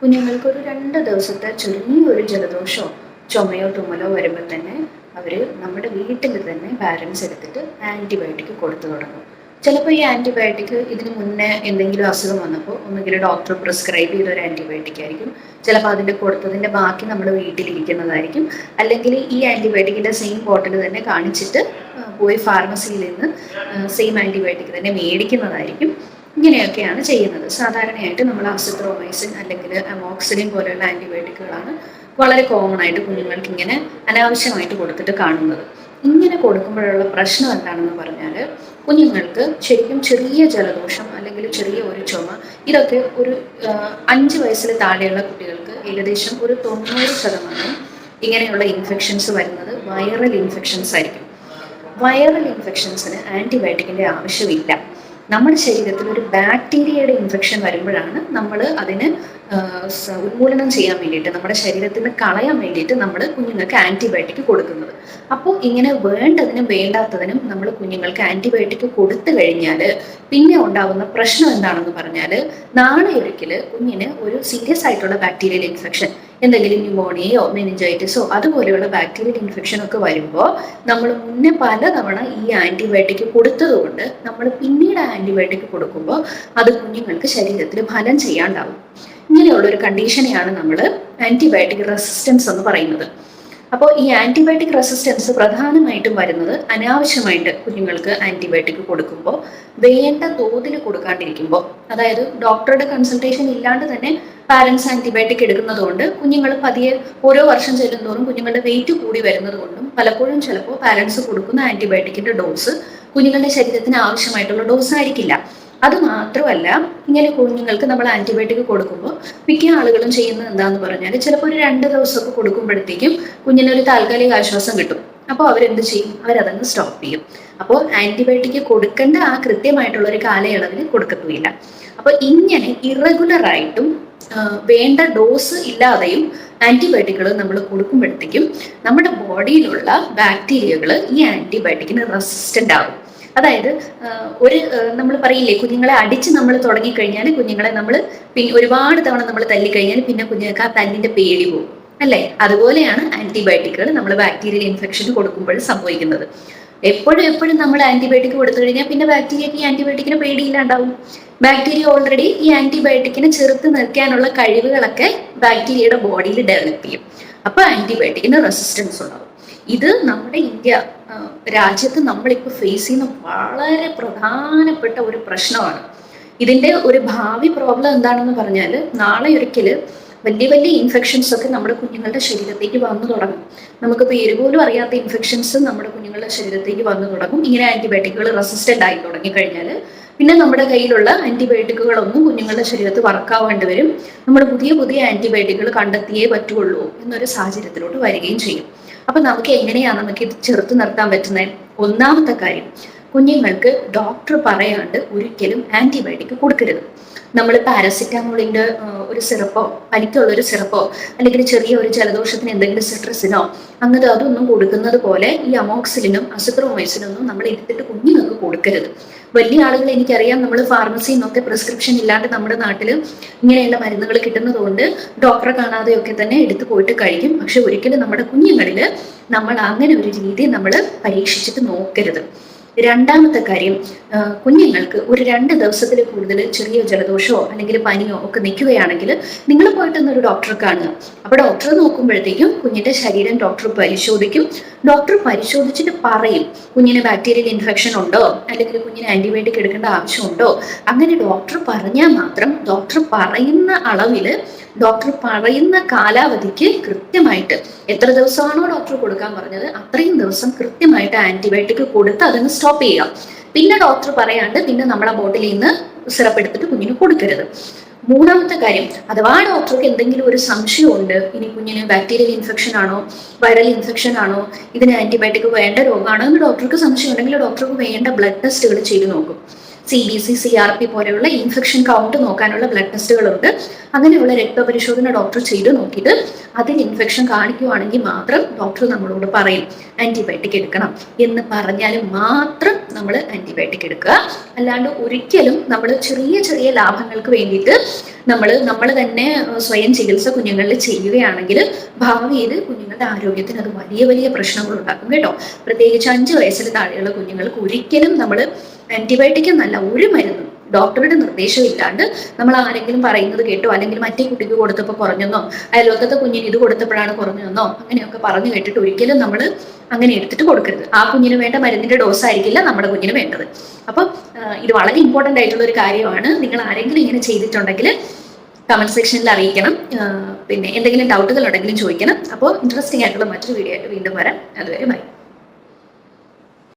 കുഞ്ഞുങ്ങൾക്ക് ഒരു രണ്ട് ദിവസത്തെ ചെറിയൊരു ജലദോഷമോ ചുമയോ തുമ്മലോ വരുമ്പോൾ തന്നെ അവർ നമ്മുടെ വീട്ടിൽ തന്നെ പാരൻസ് എടുത്തിട്ട് ആന്റിബയോട്ടിക് കൊടുത്തു തുടങ്ങും. ചിലപ്പോൾ ഈ ആന്റിബയോട്ടിക് ഇതിന് മുന്നേ എന്തെങ്കിലും അസുഖം വന്നപ്പോൾ ഒന്നുകിൽ ഡോക്ടർ പ്രിസ്ക്രൈബ് ചെയ്ത ഒരു ആന്റിബയോട്ടിക് ആയിരിക്കും. ചിലപ്പോൾ അതിന്റെ കൊടുത്തതിന്റെ ബാക്കി നമ്മൾ വീട്ടിലിരിക്കുന്നതായിരിക്കും. അല്ലെങ്കിൽ ഈ ആന്റിബയോട്ടിക്കിന്റെ സെയിം ബോട്ടിൽ തന്നെ കാണിച്ചിട്ട് പോയി ഫാർമസിയിൽ നിന്ന് സെയിം ആന്റിബയോട്ടിക് തന്നെ മേടിക്കുന്നതായിരിക്കും. ഇങ്ങനെയൊക്കെയാണ് ചെയ്യുന്നത്. സാധാരണയായിട്ട് നമ്മൾ അസിത്രോമൈസിൻ അല്ലെങ്കിൽ അമോക്സിലിൻ പോലെയുള്ള ആന്റിബയോട്ടിക്കുകളാണ് വളരെ കോമൺ ആയിട്ട് കുഞ്ഞുങ്ങൾക്ക് ഇങ്ങനെ അനാവശ്യമായിട്ട് കൊടുത്തിട്ട് കാണുന്നത്. ഇങ്ങനെ കൊടുക്കുമ്പോഴുള്ള പ്രശ്നം എന്താണെന്ന് പറഞ്ഞാൽ കുഞ്ഞുങ്ങൾക്ക് ശരിക്കും ചെറിയ ജലദോഷം അല്ലെങ്കിൽ ചെറിയ ഒരു ചുമ ഇതൊക്കെ ഒരു അഞ്ച് വയസ്സിൽ താഴെയുള്ള കുട്ടികൾക്ക് ഏകദേശം ഒരു തൊണ്ണൂറ് ശതമാനം ഇങ്ങനെയുള്ള ഇൻഫെക്ഷൻസ് വരുന്നത് വൈറൽ ഇൻഫെക്ഷൻസ് ആയിരിക്കും. വൈറൽ ഇൻഫെക്ഷൻസിന് ആന്റിബയോട്ടിക്കിന്റെ ആവശ്യമില്ല. നമ്മുടെ ശരീരത്തിൽ ഒരു ബാക്ടീരിയയുടെ ഇൻഫെക്ഷൻ വരുമ്പോഴാണ് നമ്മൾ അതിന് ഉന്മൂലനം ചെയ്യാൻ വേണ്ടിയിട്ട് നമ്മുടെ ശരീരത്തിൽ നിന്ന് കളയാൻ വേണ്ടിയിട്ട് നമ്മൾ കുഞ്ഞുങ്ങൾക്ക് ആന്റിബയോട്ടിക് കൊടുക്കുന്നത്. അപ്പോൾ ഇങ്ങനെ വേണ്ടതിനും വേണ്ടാത്തതിനും നമ്മൾ കുഞ്ഞുങ്ങൾക്ക് ആന്റിബയോട്ടിക് കൊടുത്തു കഴിഞ്ഞാൽ പിന്നെ ഉണ്ടാകുന്ന പ്രശ്നം എന്താണെന്ന് പറഞ്ഞാൽ നാളെ ഒരിക്കൽ കുഞ്ഞിന് ഒരു സീരിയസ് ആയിട്ടുള്ള ബാക്ടീരിയൽ ഇൻഫെക്ഷൻ എന്തെങ്കിലും ന്യൂമോണിയയോ മെനിഞ്ചൈറ്റിസോ അതുപോലെയുള്ള ബാക്ടീരിയൽ ഇൻഫെക്ഷൻ ഒക്കെ വരുമ്പോൾ നമ്മൾ മുന്നേ പലതവണ ഈ ആന്റിബയോട്ടിക് കൊടുത്തതുകൊണ്ട് നമ്മൾ പിന്നീട് ആന്റിബയോട്ടിക് കൊടുക്കുമ്പോൾ അത് കുഞ്ഞുങ്ങൾക്ക് ശരീരത്തിൽ ഫലം ചെയ്യാണ്ടാവും. ഇങ്ങനെയുള്ള ഒരു കണ്ടീഷനെയാണ് നമ്മൾ ആന്റിബയോട്ടിക് റെസിസ്റ്റൻസ് എന്ന് പറയുന്നത്. അപ്പോൾ ഈ ആന്റിബയോട്ടിക് റെസിസ്റ്റൻസ് പ്രധാനമായിട്ടും വരുന്നത് അനാവശ്യമായിട്ട് കുഞ്ഞുങ്ങൾക്ക് ആന്റിബയോട്ടിക് കൊടുക്കുമ്പോൾ വേണ്ട തോതിൽ കൊടുക്കാണ്ടിരിക്കുമ്പോൾ അതായത് ഡോക്ടറുടെ കൺസൾട്ടേഷൻ ഇല്ലാണ്ട് തന്നെ പാരൻസ് ആന്റിബയോട്ടിക് എടുക്കുന്നതുകൊണ്ട് കുഞ്ഞുങ്ങൾ പതിയെ ഓരോ വർഷം ചെല്ലുന്തോറും കുഞ്ഞുങ്ങളുടെ വെയിറ്റ് കൂടി വരുന്നതുകൊണ്ടും പലപ്പോഴും ചിലപ്പോൾ പാരൻസ് കൊടുക്കുന്ന ആന്റിബയോട്ടിക്കിന്റെ ഡോസ് കുഞ്ഞുങ്ങളുടെ ശരീരത്തിന് ആവശ്യമായിട്ടുള്ള ഡോസ് ആയിരിക്കില്ല. അത് മാത്രമല്ല ഇങ്ങനെ കുഞ്ഞുങ്ങൾക്ക് നമ്മൾ ആന്റിബയോട്ടിക് കൊടുക്കുമ്പോൾ മിക്ക ആളുകളും ചെയ്യുന്നത് എന്താന്ന് പറഞ്ഞാൽ ചിലപ്പോൾ ഒരു രണ്ട് ദിവസമൊക്കെ കൊടുക്കുമ്പോഴത്തേക്കും കുഞ്ഞിനൊരു താൽക്കാലിക ആശ്വാസം കിട്ടും. അപ്പോൾ അവരെന്ത് ചെയ്യും? അവരതങ്ങ് സ്റ്റോപ്പ് ചെയ്യും. അപ്പോൾ ആന്റിബയോട്ടിക് കൊടുക്കേണ്ട ആ കൃത്യമായിട്ടുള്ള ഒരു കാലയളവിൽ കൊടുക്കത്തുമില്ല. അപ്പോൾ ഇങ്ങനെ ഇറഗുലർ ആയിട്ടും വേണ്ട ഡോസ് ഇല്ലാതെയും ആന്റിബയോട്ടിക്കുകൾ നമ്മൾ കൊടുക്കുമ്പോഴത്തേക്കും നമ്മുടെ ബോഡിയിലുള്ള ബാക്ടീരിയകൾ ഈ ആന്റിബയോട്ടിക്കിന് റെസിസ്റ്റന്റ് ആകും. അതായത് ഒരു നമ്മൾ പറയില്ലേ കുഞ്ഞുങ്ങളെ അടിച്ച് നമ്മൾ തുടങ്ങിക്കഴിഞ്ഞാൽ കുഞ്ഞുങ്ങളെ നമ്മൾ പിന്നെ ഒരുപാട് തവണ നമ്മൾ തല്ലിക്കഴിഞ്ഞാൽ പിന്നെ കുഞ്ഞുങ്ങൾക്ക് ആ തല്ലിന്റെ പേടി പോകും. അല്ലേ? അതുപോലെയാണ് ആന്റിബയോട്ടിക്കുകൾ നമ്മൾ ബാക്ടീരിയൽ ഇൻഫെക്ഷൻ കൊടുക്കുമ്പോൾ സംഭവിക്കുന്നത്. എപ്പോഴും എപ്പോഴും നമ്മൾ ആന്റിബയോട്ടിക് കൊടുത്തു കഴിഞ്ഞാൽ പിന്നെ ബാക്ടീരിയക്ക് ഈ ആന്റിബയോട്ടിക്കിന് പേടിയില്ലാണ്ടാവും. ബാക്ടീരിയ ഓൾറെഡി ഈ ആന്റിബയോട്ടിക്കിനെ ചെറുത്ത് നിൽക്കാനുള്ള കഴിവുകളൊക്കെ ബാക്ടീരിയയുടെ ബോഡിയിൽ ഡെവലപ്പ് ചെയ്യും. അപ്പൊ ആന്റിബയോട്ടിക്കിന് റെസിസ്റ്റൻസ് ഉണ്ടാവും. ഇത് നമ്മുടെ ഇന്ത്യ രാജ്യത്ത് നമ്മളിപ്പോൾ ഫേസ് ചെയ്യുന്ന വളരെ പ്രധാനപ്പെട്ട ഒരു പ്രശ്നമാണ്. ഇതിന്റെ ഒരു ഭാവി പ്രോബ്ലം എന്താണെന്ന് പറഞ്ഞാൽ നാളെ ഒരിക്കൽ വലിയ വലിയ ഇൻഫെക്ഷൻസ് ഒക്കെ നമ്മുടെ കുഞ്ഞുങ്ങളുടെ ശരീരത്തേക്ക് വന്നു തുടങ്ങും. നമുക്ക് പേര് പോലും അറിയാത്ത ഇൻഫെക്ഷൻസ് നമ്മുടെ കുഞ്ഞുങ്ങളുടെ ശരീരത്തേക്ക് വന്നു തുടങ്ങും. ഇങ്ങനെ ആന്റിബയോട്ടിക്കുകൾ റെസിസ്റ്റന്റ് ആയി തുടങ്ങി കഴിഞ്ഞാൽ പിന്നെ നമ്മുടെ കയ്യിലുള്ള ആന്റിബയോട്ടിക്കുകളൊന്നും കുഞ്ഞുങ്ങളുടെ ശരീരത്ത് വർക്കാവേണ്ടി വരും. നമ്മൾ പുതിയ പുതിയ ആന്റിബയോട്ടിക്കുകൾ കണ്ടെത്തിയേ പറ്റുള്ളൂ എന്നൊരു സാഹചര്യത്തിലോട്ട് വരികയും ചെയ്യും. അപ്പൊ നമുക്ക് എങ്ങനെയാണ് നമുക്ക് ഇത് ചെറുത്ത് നിർത്താൻ പറ്റുന്നത്? ഒന്നാമത്തെ കാര്യം കുഞ്ഞുങ്ങൾക്ക് ഡോക്ടർ പറയാണ്ട് ഒരിക്കലും ആന്റിബയോട്ടിക് കൊടുക്കരുത്. നമ്മൾ പാരസിറ്റാമോളിന്റെ ഒരു സിറപ്പോ പനിക്കുള്ള ഒരു സിറപ്പോ അല്ലെങ്കിൽ ചെറിയ ഒരു ജലദോഷത്തിന് എന്തെങ്കിലും സിട്രസിനോ അങ്ങനത്തെ അതൊന്നും കൊടുക്കുന്നത് പോലെ ഈ അമോക്സിലിനും അസിത്രോമൈസിനൊന്നും നമ്മൾ എടുത്തിട്ട് കുഞ്ഞുങ്ങൾക്ക് കൊടുക്കരുത്. വലിയ ആളുകൾ എനിക്കറിയാം നമ്മൾ ഫാർമസിയിൽ നിന്നൊക്കെ പ്രിസ്ക്രിപ്ഷൻ ഇല്ലാണ്ട് നമ്മുടെ നാട്ടിൽ ഇങ്ങനെയുള്ള മരുന്നുകൾ കിട്ടുന്നതുകൊണ്ട് ഡോക്ടറെ കാണാതെയൊക്കെ തന്നെ എടുത്തു പോയിട്ട് കഴിക്കും. പക്ഷെ ഒരിക്കലും നമ്മുടെ കുഞ്ഞുങ്ങളിൽ നമ്മൾ അങ്ങനെ ഒരു രീതി നമ്മൾ പരീക്ഷിച്ചിട്ട് നോക്കരുത്. രണ്ടാമത്തെ കാര്യം കുഞ്ഞുങ്ങൾക്ക് ഒരു രണ്ട് ദിവസത്തിൽ കൂടുതൽ ചെറിയ ജലദോഷമോ അല്ലെങ്കിൽ പനിയോ ഒക്കെ നിൽക്കുകയാണെങ്കിൽ നിങ്ങൾ പോയിട്ടൊന്ന് ഒരു ഡോക്ടറെ കാണുക. അപ്പോൾ ഡോക്ടർ നോക്കുമ്പോഴത്തേക്കും കുഞ്ഞിന്റെ ശരീരം ഡോക്ടർ പരിശോധിക്കും. ഡോക്ടർ പരിശോധിച്ചിട്ട് പറയും കുഞ്ഞിന് ബാക്ടീരിയൽ ഇൻഫെക്ഷൻ ഉണ്ടോ? അല്ലെങ്കിൽ കുഞ്ഞിന് ആന്റിബയോട്ടിക് എടുക്കേണ്ട ആവശ്യമുണ്ടോ? അങ്ങനെ ഡോക്ടർ പറഞ്ഞാൽ മാത്രം ഡോക്ടർ പറയുന്ന അളവിൽ ഡോക്ടർ പറയുന്ന കാലാവധിക്ക് കൃത്യമായിട്ട് എത്ര ദിവസമാണോ ഡോക്ടർ കൊടുക്കാൻ പറഞ്ഞത് അത്രയും ദിവസം കൃത്യമായിട്ട് ആന്റിബയോട്ടിക് കൊടുത്ത് അതങ്ങ് സ്റ്റോപ്പ് ചെയ്യുക. പിന്നെ ഡോക്ടർ പറയാണ്ട് പിന്നെ നമ്മളെ ബോട്ടിലിൽ നിന്ന് സിറപ്പ് എടുത്തിട്ട് കുഞ്ഞിന് കൊടുക്കരുത്. മൂന്നാമത്തെ കാര്യം അഥവാ ഡോക്ടർക്ക് എന്തെങ്കിലും ഒരു സംശയമുണ്ട് ഇനി കുഞ്ഞിന് ബാക്ടീരിയൽ ഇൻഫെക്ഷൻ ആണോ വൈറൽ ഇൻഫെക്ഷൻ ആണോ ഇതിന് ആന്റിബയോട്ടിക് വേണ്ട രോഗമാണോ എന്ന് ഡോക്ടർക്ക് സംശയം ഉണ്ടെങ്കിൽ ഡോക്ടർക്ക് വേണ്ട ബ്ലഡ് ടെസ്റ്റുകൾ ചെയ്തു നോക്കും. C B C C R P പോലെയുള്ള ഇൻഫെക്ഷൻ കൗണ്ട് നോക്കാനുള്ള ബ്ലഡ് ടെസ്റ്റുകളുണ്ട് അങ്ങനെയുള്ള രക്തപരിശോധന ഡോക്ടർ ചെയ്ത് നോക്കിയിട്ട് അതിൽ ഇൻഫെക്ഷൻ കാണിക്കുവാണെങ്കിൽ മാത്രം ഡോക്ടർ നമ്മളോട് പറയും ആന്റിബയോട്ടിക് എടുക്കണം എന്ന് പറഞ്ഞാൽ മാത്രം നമ്മൾ ആന്റിബയോട്ടിക് എടുക്കുക. അല്ലാണ്ട് ഒരിക്കലും നമ്മൾ ചെറിയ ചെറിയ ലാഭങ്ങൾക്ക് വേണ്ടിയിട്ട് നമ്മൾ നമ്മൾ തന്നെ സ്വയം ചികിത്സ കുഞ്ഞുങ്ങളിൽ ചെയ്യുകയാണെങ്കിൽ ഭാവിയിൽ കുഞ്ഞുങ്ങളുടെ ആരോഗ്യത്തിന് അത് വലിയ വലിയ പ്രശ്നങ്ങൾ ഉണ്ടാക്കും കേട്ടോ. പ്രത്യേകിച്ച് അഞ്ച് വയസ്സിൽ താഴെയുള്ള കുഞ്ഞുങ്ങൾക്ക് ഒരിക്കലും നമ്മൾ ആന്റിബയോട്ടിക് എന്നല്ല ഒരു മരുന്നും ഡോക്ടറുടെ നിർദ്ദേശം ഇല്ലാണ്ട് നമ്മൾ ആരെങ്കിലും പറയുന്നത് കേട്ടോ അല്ലെങ്കിൽ മറ്റേ കുട്ടിക്ക് കൊടുത്തപ്പോൾ കുറഞ്ഞെന്നോ അയൽവക്കത്തെ കുഞ്ഞിന് ഇത് കൊടുത്തപ്പോഴാണ് കുറഞ്ഞെന്നോ അങ്ങനെയൊക്കെ പറഞ്ഞു കേട്ടിട്ട് ഒരിക്കലും നമ്മൾ അങ്ങനെ എടുത്തിട്ട് കൊടുക്കരുത്. ആ കുഞ്ഞിന് വേണ്ട മരുന്നിന്റെ ഡോസ് ആയിരിക്കില്ല നമ്മുടെ കുഞ്ഞിന് വേണ്ടത്. അപ്പം ഇത് വളരെ ഇമ്പോർട്ടന്റ് ആയിട്ടുള്ള ഒരു കാര്യമാണ്. നിങ്ങൾ ആരെങ്കിലും ഇങ്ങനെ ചെയ്തിട്ടുണ്ടെങ്കിൽ കമന്റ് സെക്ഷനിൽ അറിയിക്കണം. പിന്നെ എന്തെങ്കിലും ഡൗട്ടുകൾ ഉണ്ടെങ്കിലും ചോദിക്കണം. അപ്പോൾ ഇൻട്രസ്റ്റിംഗ് ആയിട്ടുള്ള മറ്റൊരു വീഡിയോ ആയിട്ട് വീണ്ടും വരാം. അതുവരെ ബൈ.